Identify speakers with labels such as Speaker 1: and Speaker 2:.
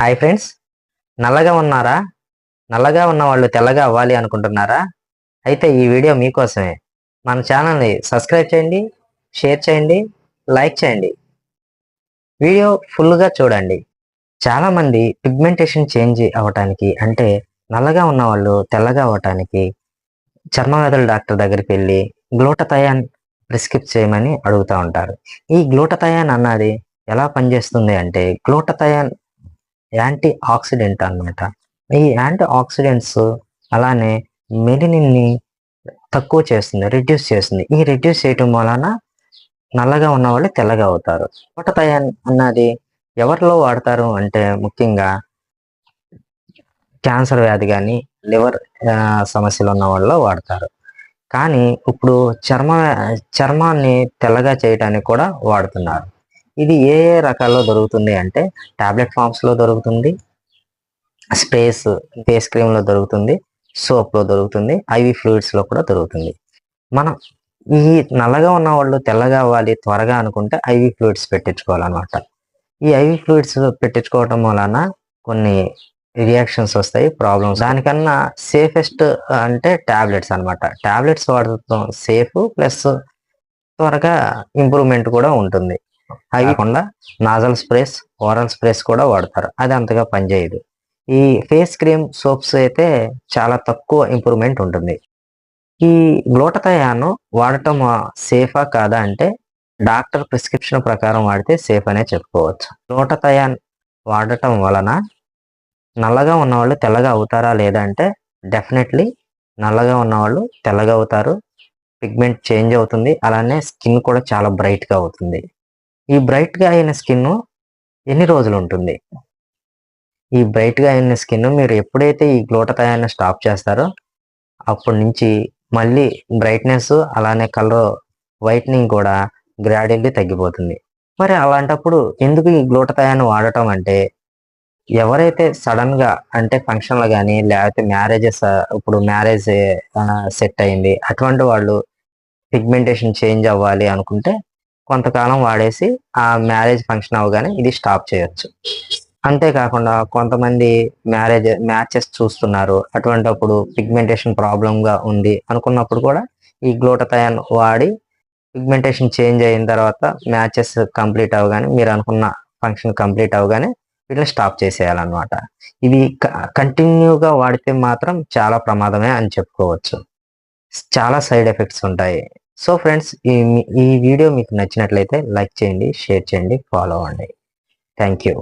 Speaker 1: Hi friends నల్లగా ఉన్నారా? నల్లగా ఉన్న వాళ్ళు తెల్లగా అవ్వాలి అనుకుంటున్నారా? అయితే ఈ వీడియో మీకోసమే. మన ఛానల్ని సబ్స్క్రైబ్ చేయండి షేర్ చేయండి లైక్ చేయండి. వీడియో ఫుల్గా చూడండి. చాలామంది పిగ్మెంటేషన్ చేంజ్ అవ్వటానికి అంటే నల్లగా ఉన్న వాళ్ళు తెల్లగా అవ్వటానికి చర్మవ్యాధుల డాక్టర్ దగ్గరికి వెళ్ళి గ్లూటథయాన్ ప్రిస్క్రిప్ చేయమని అడుగుతూ ఉంటారు. ఈ గ్లూటథయాన్ అన్నది ఎలా పనిచేస్తుంది అంటే గ్లూటథయాన్ యాంటీ ఆక్సిడెంట్ అన్నమాట. ఈ యాంటీ ఆక్సిడెంట్స్ అలానే మెలినిన్ని తక్కువ చేస్తుంది రిడ్యూస్ చేస్తుంది. ఈ రిడ్యూస్ చేయటం వలన నల్లగా ఉన్న వాళ్ళు తెల్లగా అవుతారు. గ్లూటథయాన్ అన్నది ఎవరిలో వాడతారు అంటే ముఖ్యంగా క్యాన్సర్ వ్యాధి కానీ లివర్ సమస్యలు ఉన్న వాళ్ళలో వాడతారు. కానీ ఇప్పుడు చర్మ చర్మాన్ని తెల్లగా చేయడానికి కూడా వాడుతున్నారు. ఇది ఏ ఏ రకాల్లో దొరుకుతుంది అంటే టాబ్లెట్ ఫామ్స్లో దొరుకుతుంది స్ప్రేస్ ఫేస్ క్రీమ్లో దొరుకుతుంది సోప్లో దొరుకుతుంది ఐవి ఫ్లూయిడ్స్లో కూడా దొరుకుతుంది. మనం ఈ నల్లగా ఉన్న వాళ్ళు తెల్లగా అవ్వాలి త్వరగా అనుకుంటే ఐవి ఫ్లూయిడ్స్ పెట్టించుకోవాలన్నమాట. ఈ ఐవి ఫ్లూయిడ్స్ పెట్టించుకోవటం వలన కొన్ని రియాక్షన్స్ వస్తాయి ప్రాబ్లమ్స్. దానికన్నా సేఫెస్ట్ అంటే టాబ్లెట్స్ అనమాట ట్యాబ్లెట్స్ వాడటం సేఫ్ ప్లస్ త్వరగా ఇంప్రూవ్మెంట్ కూడా ఉంటుంది. అవి కాకుండా నాజల్ స్ప్రేస్ ఓరల్ స్ప్రేస్ కూడా వాడతారు. అది అంతగా పనిచేయదు. ఈ ఫేస్ క్రీమ్ సోప్స్ అయితే చాలా తక్కువ ఇంప్రూవ్మెంట్ ఉంటుంది. ఈ గ్లోటతయాను వాడటం సేఫా కాదా అంటే డాక్టర్ ప్రిస్క్రిప్షన్ ప్రకారం వాడితే సేఫ్ అనే చెప్పుకోవచ్చు. గ్లోటతయాన్ వాడటం వలన నల్లగా ఉన్నవాళ్ళు తెల్లగా అవుతారా లేదా అంటే డెఫినెట్లీ నల్లగా ఉన్నవాళ్ళు తెల్లగా అవుతారు. పిగ్మెంట్ చేంజ్ అవుతుంది. అలానే స్కిన్ కూడా చాలా బ్రైట్గా అవుతుంది. ఈ బ్రైట్గా అయిన స్కిన్ ఎన్ని రోజులు ఉంటుంది? ఈ బ్రైట్గా అయిన స్కిన్ మీరు ఎప్పుడైతే ఈ గ్లోటతయాన్ని స్టాప్ చేస్తారో అప్పటి నుంచి మళ్ళీ బ్రైట్నెస్ అలానే కలర్ వైట్నింగ్ కూడా గ్రాడ్యువల్లీ తగ్గిపోతుంది. మరి అలాంటప్పుడు ఎందుకు ఈ గ్లూటథయాన్ వాడటం అంటే ఎవరైతే సడన్గా అంటే ఫంక్షన్లు కానీ లేకపోతే మ్యారేజెస్ ఇప్పుడు మ్యారేజ్ సెట్ అయింది అటువంటి వాళ్ళు పిగ్మెంటేషన్ చేంజ్ అవ్వాలి అనుకుంటే కొంతకాలం వాడేసి ఆ మ్యారేజ్ ఫంక్షన్ అవగానే ఇది స్టాప్ చేయొచ్చు. అంతేకాకుండా కొంతమంది మ్యారేజ్ మ్యాచెస్ చూస్తున్నారు. అటువంటప్పుడు పిగ్మెంటేషన్ ప్రాబ్లంగా ఉంది అనుకున్నప్పుడు కూడా ఈ గ్లోటథయాన్ వాడి పిగ్మెంటేషన్ చేంజ్ అయిన తర్వాత మ్యాచెస్ కంప్లీట్ అవగానే మీరు అనుకున్న ఫంక్షన్ కంప్లీట్ అవగానే వీటిని స్టాప్ చేసేయాలన్నమాట. ఇవి కంటిన్యూగా వాడితే మాత్రం చాలా ప్రమాదమే అని చెప్పుకోవచ్చు. చాలా సైడ్ ఎఫెక్ట్స్ ఉంటాయి. సో ఫ్రెండ్స్ ఈ ఈ వీడియో మీకు నచ్చినట్లయితే లైక్ చేయండి షేర్ చేయండి ఫాలో అవ్వండి. Thank you